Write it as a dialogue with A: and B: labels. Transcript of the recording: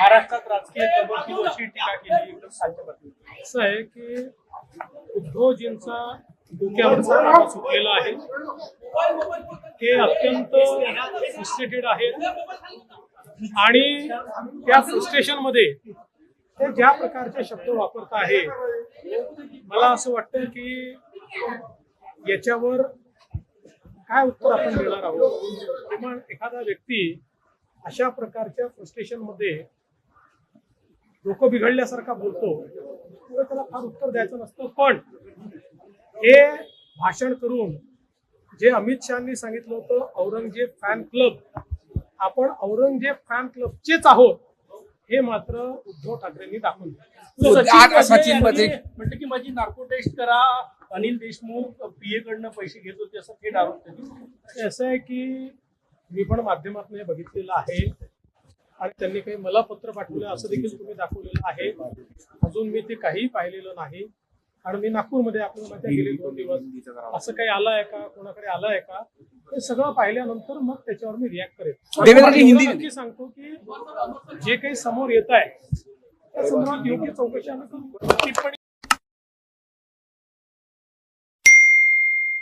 A: महाराष्ट्रात राजकीय कबडतीवरची टीका केली एकदम साध्य
B: असं आहे की उद्धवजींचा डोक्यावरचा ताबा सुटलेला आहे. ते अत्यंत फ्रस्ट्रेटेड आहेत. आणि त्या फ्रस्ट्रेशनमध्ये ते ज्या प्रकारचे शब्द वापरत आहे मला असं वाटतं की याच्यावर काय उत्तर आपण देणार आहोत? किंवा एखादा व्यक्ती अशा प्रकारच्या फ्रस्ट्रेशनमध्ये डोकं बिघडल्यासारखा बोलतो. त्याला फार उत्तर द्यायचं नसतं पण हे भाषण करून जे अमित शहानी सांगितलं होतं औरंगजेब फॅन क्लब आपण औरंगजेब फॅन क्लबचेच आहोत हे मात्र उद्धव ठाकरेंनी दाखवून दिलं.
C: सचिन म्हटलं की माझी नार्को टेस्ट करा अनिल देशमुख पीए कडनं पैसे घेत होते असं थेट आरोप त्यांनी
B: असं आहे की मी पण माध्यमातून हे बघितलेलं आहे. आणि त्यांनी काही मला पत्र पाठवलं असं देखील तुम्ही दाखवलेलं आहे. अजून मी ते काहीही पाहिलेलं नाही. आणि मी नागपूरमध्ये आपल्याला माहिती गेले दोन दिवस. असं काही आलं आहे का? कोणाकडे आलं आहे का? हे सगळं पाहिल्यानंतर मग त्याच्यावर मी रिॲक्ट एवढं नक्की सांगतो की जे काही समोर येत आहे त्या संदर्भात योग्य चौकशी आम्ही